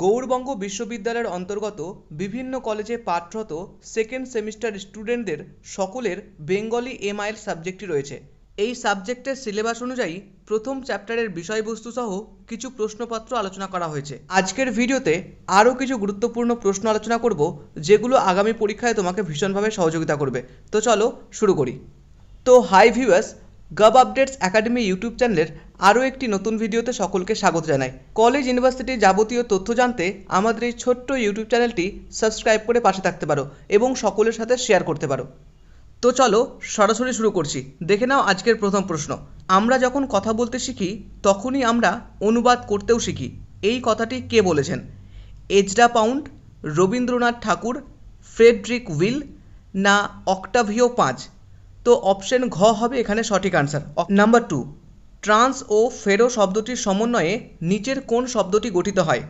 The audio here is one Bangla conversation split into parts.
গৌড়বঙ্গ বিশ্ববিদ্যালয়ের অন্তর্গত বিভিন্ন কলেজে পাঠরত সেকেন্ড সেমিস্টার স্টুডেন্টদের সকলের বেঙ্গলি এমআইএল সাবজেক্টটি রয়েছে। এই সাবজেক্টের সিলেবাস অনুযায়ী প্রথম চ্যাপ্টারের বিষয়বস্তু সহ কিছু প্রশ্নপত্র আলোচনা করা হয়েছে। আজকের ভিডিওতে আরও কিছু গুরুত্বপূর্ণ প্রশ্ন আলোচনা করব, যেগুলো আগামী পরীক্ষায় তোমাকে ভীষণভাবে সহযোগিতা করবে। তো চলো শুরু করি। তো হাই ভিউয়ার্স গাব আপডেটস একাডেমি ইউটিউব চ্যানেলের আরও একটি নতুন ভিডিওতে সকলকে স্বাগত জানাই। কলেজ ইউনিভার্সিটির যাবতীয় তথ্য জানতে আমাদের এই ছোট্ট ইউটিউব চ্যানেলটি সাবস্ক্রাইব করে পাশে থাকতে পারো এবং সকলের সাথে শেয়ার করতে পারো। তো চলো সরাসরি শুরু করছি। দেখে নাও আজকের প্রথম প্রশ্ন। আমরা যখন কথা বলতে শিখি, তখনই আমরা অনুবাদ করতেও শিখি। এই কথাটি কে বলেছেন? Ezra Pound Rabindranath Thakur Frederick Will না অক্টাভিও পাঁচ তো অপশন ঘ হবে এখানে সঠিক আনসার নাম্বার টু ট্রান্স ও ফেরো শব্দটির সমন্বয়ে নিচের কোন শব্দটি গঠিত হয়?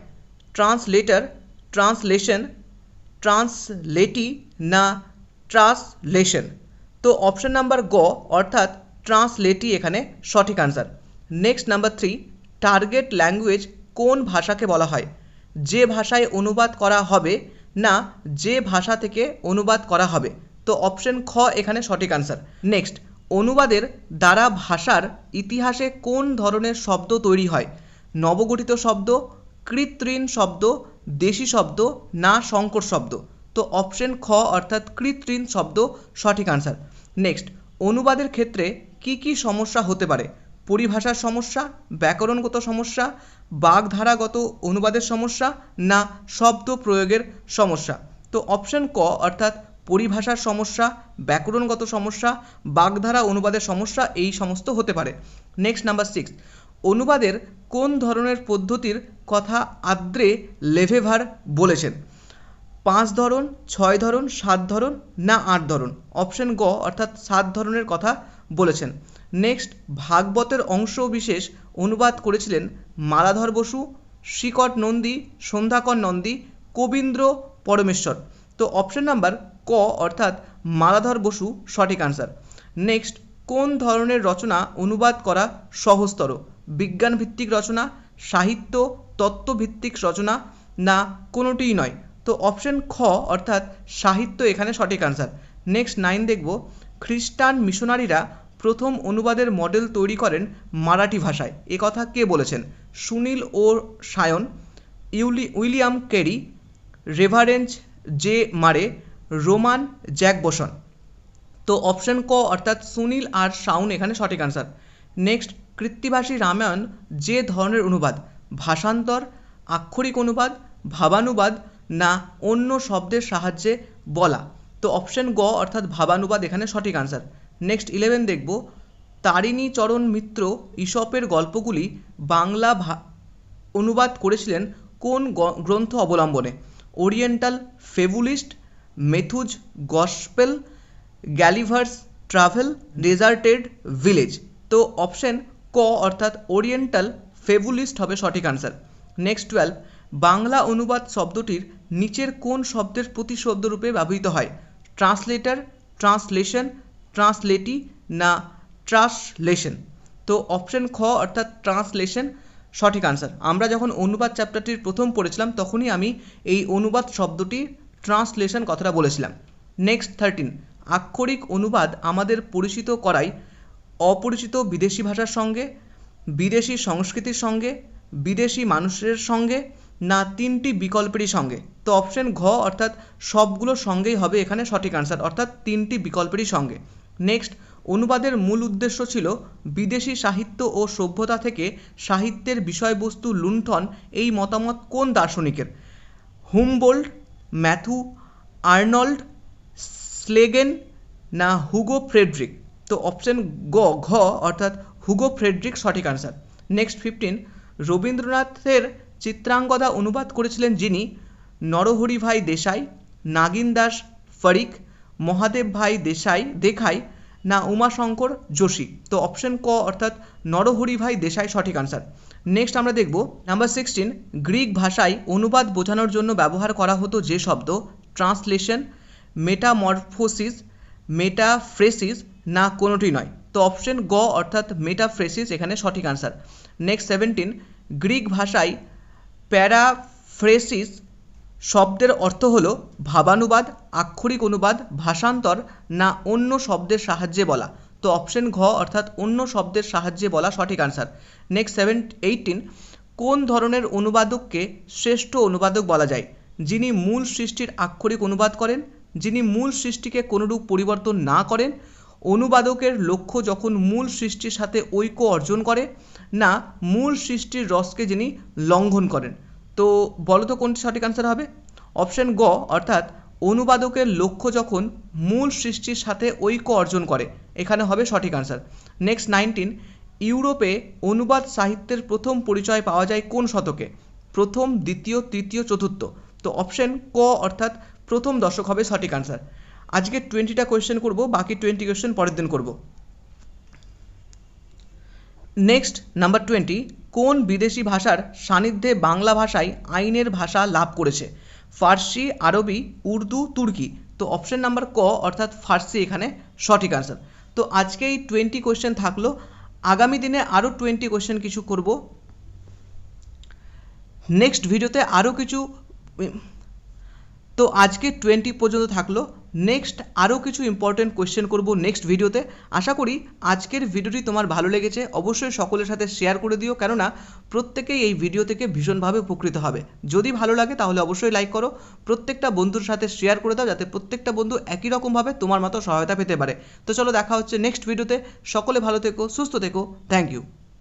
ট্রান্সলেটার ট্রান্সলেশন ট্রান্সলেটি না ট্রান্সলেশন তো অপশন নাম্বার গ, অর্থাৎ ট্রান্সলেটি এখানে সঠিক answer next number three target language কোন ভাষাকে বলা হয়? যে ভাষায় অনুবাদ করা হবে না যে ভাষা থেকে অনুবাদ করা হবে? তো অপশন খ এখানে সঠিক আনসার নেক্সট অনুবাদের দ্বারা ভাষার ইতিহাসে কোন ধরনের শব্দ তৈরি হয়? নবগঠিত শব্দ, কৃত্রিম শব্দ, দেশি শব্দ, না সংকর শব্দ? তো অপশন খ অর্থাৎ কৃত্রিম শব্দ, সঠিক আনসার নেক্সট অনুবাদের ক্ষেত্রে কি কি সমস্যা হতে পারে? পরিভাষার সমস্যা, ব্যাকরণগত সমস্যা, বাগধারাগত অনুবাদের সমস্যা, না শব্দ প্রয়োগের সমস্যা? তো অপশন ক অর্থাৎ পরিভাষার সমস্যা, ব্যাকরণগত সমস্যা, বাগধারা অনুবাদের সমস্যা, এই সমস্ত হতে পারে। নেক্সট নাম্বার সিক্স অনুবাদের কোন ধরনের পদ্ধতির কথা আদ্রে লেভেভার বলেছেন? পাঁচ ধরন, ছয় ধরন, সাত ধরন, না আট ধরন? অপশন গ, অর্থাৎ সাত ধরনের কথা বলেছেন। নেক্সট ভাগবতের অংশ বিশেষ অনুবাদ করেছিলেন মালাধর বসু, শিকট নন্দী, সন্ধ্যাকর নন্দী, কবীন্দ্র পরমেশ্বর। তো অপশন নাম্বার ক অর্থাৎ মালাধর বসু সঠিক আনসার নেক্সট কোন ধরনের রচনা অনুবাদ করা সহজতর? বিজ্ঞান ভিত্তিক রচনা, সাহিত্য তত্ত্বভিত্তিক রচনা, না কোনোটিই নয়? তো অপশন খ অর্থাৎ সাহিত্য এখানে সঠিক আনসার নেক্সট নাইন দেখব। খ্রিস্টান মিশনারিরা প্রথম অনুবাদের মডেল তৈরি করেন মারাঠি ভাষায়। এ কথা কে বলেছেন? সুনীল ও Sayan, ইউলি, William Carey, Reverend J Murray Roman Jakobson তো অপশন ক অর্থাৎ সুনীল আর শাউন এখানে সঠিক আনসার নেক্সট কৃত্তিভাষী রামায়ণ যে ধরনের অনুবাদ? ভাষান্তর, আক্ষরিক অনুবাদ, ভাবানুবাদ না অন্য শব্দের সাহায্যে বলা? তো অপশন গ অর্থাৎ ভাবানুবাদ এখানে সঠিক আনসার নেক্সট ইলেভেন দেখব। তারিণী চরণ মিত্র ঈশপের গল্পগুলি বাংলা ভা অনুবাদ করেছিলেন কোন গ্রন্থ অবলম্বনে? Oriental fabulist Matthew's gospel, Gulliver's travel, deserted village. তো অপশন ক অর্থাৎ ওরিয়েন্টাল ফেবুলিস্ট হবে সঠিক আনসার। নেক্সট টুয়েলভ, বাংলা অনুবাদ শব্দটির নিচের কোন শব্দের প্রতিশব্দরূপে ব্যবহৃত হয়? ট্রান্সলেটার, ট্রান্সলেশন, ট্রান্সলেটি না ট্রান্সলেশন তো অপশন খ অর্থাৎ ট্রান্সলেশন সঠিক আনসার আমরা যখন অনুবাদ চ্যাপ্টারটির প্রথম পড়েছিলাম, তখনই আমি এই অনুবাদ শব্দটি ট্রান্সলেশন কথাটা বলেছিলাম। নেক্সট থার্টিন আক্ষরিক অনুবাদ আমাদের পরিচিত করাই অপরিচিত বিদেশি ভাষার সঙ্গে, বিদেশি সংস্কৃতির সঙ্গে, বিদেশি মানুষের সঙ্গে, না তিনটি বিকল্পেরই সঙ্গে। তো অপশন ঘ অর্থাৎ সবগুলোর সঙ্গেই হবে এখানে সঠিক আনসার অর্থাৎ তিনটি বিকল্পেরই সঙ্গে। নেক্সট অনুবাদের মূল উদ্দেশ্য ছিল বিদেশি সাহিত্য ও সভ্যতা থেকে সাহিত্যের বিষয়বস্তু লুণ্ঠন, এই মতামত কোন দার্শনিকের? হুমবোল্ড ম্যাথু, আর্নল্ড, স্লেগেন না হুগো ফ্রেডরিক? তো অপশন গ, ঘ, অর্থাৎ হুগো ফ্রেডরিক সঠিক আনসার নেক্সট ফিফটিন রবীন্দ্রনাথের চিত্রাঙ্গদা অনুবাদ করেছিলেন যিনি নরহরি ভাই দেশাই, নাগিন দাস ফরিক মহাদেব ভাই দেশাই দেখাই না উমাশঙ্কর যোশী। তো অপশন ক অর্থাৎ নরহরি ভাই দেশাই সঠিক আনসার নেক্সট আমরা দেখব নাম্বার সিক্সটিন গ্রিক ভাষায় অনুবাদ বোঝানোর জন্য ব্যবহার করা হতো যে শব্দ ট্রান্সলেশন মেটামরফোসিস মেটাফ্রেসিস না কোনোটি নয়। তো অপশন গ অর্থাৎ মেটাফ্রেসিস এখানে সঠিক আনসার নেক্সট সেভেন্টিন গ্রিক ভাষায় প্যারা ফ্রেসিস শব্দের অর্থ হলো ভাবানুবাদ, আক্ষরিক অনুবাদ, ভাষান্তর, না অন্য শব্দের সাহায্যে বলা। তো অপশন ঘ অর্থাৎ অন্য শব্দের সাহায্যে বলা সঠিক আনসার নেক্সট সেভেন এইটিন কোন ধরনের অনুবাদককে শ্রেষ্ঠ অনুবাদক বলা যায়? যিনি মূল সৃষ্টির আক্ষরিক অনুবাদ করেন, যিনি মূল সৃষ্টিকে কোনোরূপ পরিবর্তন না করেন, অনুবাদকের লক্ষ্য যখন মূল সৃষ্টির সাথে ঐক্য অর্জন করে, না মূল সৃষ্টির রসকে যিনি লঙ্ঘন করেন। তো বলো তো কোনটি সঠিক আনসার হবে? অপশন গ, অর্থাৎ অনুবাদকের লক্ষ্য যখন মূল সৃষ্টির সাথে ঐক্য অর্জন করে, এখানে হবে সঠিক আনসার নেক্সট নাইনটিন ইউরোপে অনুবাদ সাহিত্যের প্রথম পরিচয় পাওয়া যায় কোন শতকে? প্রথম, দ্বিতীয়, তৃতীয়, চতুর্থ। তো অপশন ক, অর্থাৎ প্রথম দশক হবে সঠিক আনসার আজকে টোয়েন্টিটা কোয়েশ্চেন করব, বাকি টোয়েন্টি কোয়েশ্চেন পরের দিন করব। নেক্সট নাম্বার টোয়েন্টি কোন বিদেশি ভাষার সান্নিধ্যে বাংলা ভাষায় আইনের ভাষা লাভ করেছে? ফার্সি, আরবি, উর্দু, তুর্কি। তো অপশন নাম্বার ক, অর্থাৎ ফার্সি এখানে সঠিক আনসার তো আজকে এই টোয়েন্টি কোয়েশ্চেন থাকল। আগামী দিনে আরও টোয়েন্টি কোয়েশ্চেন কিছু করব। নেক্সট ভিডিওতে আরও কিছু তো আজকে টোয়েন্টি পর্যন্ত থাকল। নেক্সট আরও কিছু ইম্পর্টেন্ট কোয়েশ্চেন করব নেক্সট ভিডিওতে আশা করি আজকের ভিডিওটি তোমার ভালো লেগেছে। অবশ্যই সকলের সাথে শেয়ার করে দিও, কেননা প্রত্যেকেই এই ভিডিও থেকে ভীষণভাবে উপকৃত হবে। যদি ভালো লাগে তাহলে অবশ্যই লাইক করো, প্রত্যেকটা বন্ধুর সাথে শেয়ার করে দাও, যাতে প্রত্যেকটা বন্ধু একই রকমভাবে তোমার মতো সহায়তা পেতে পারে। তো চলো দেখা হচ্ছে নেক্সট ভিডিওতে সকলে ভালো থেকো, সুস্থ থেকো। Thank you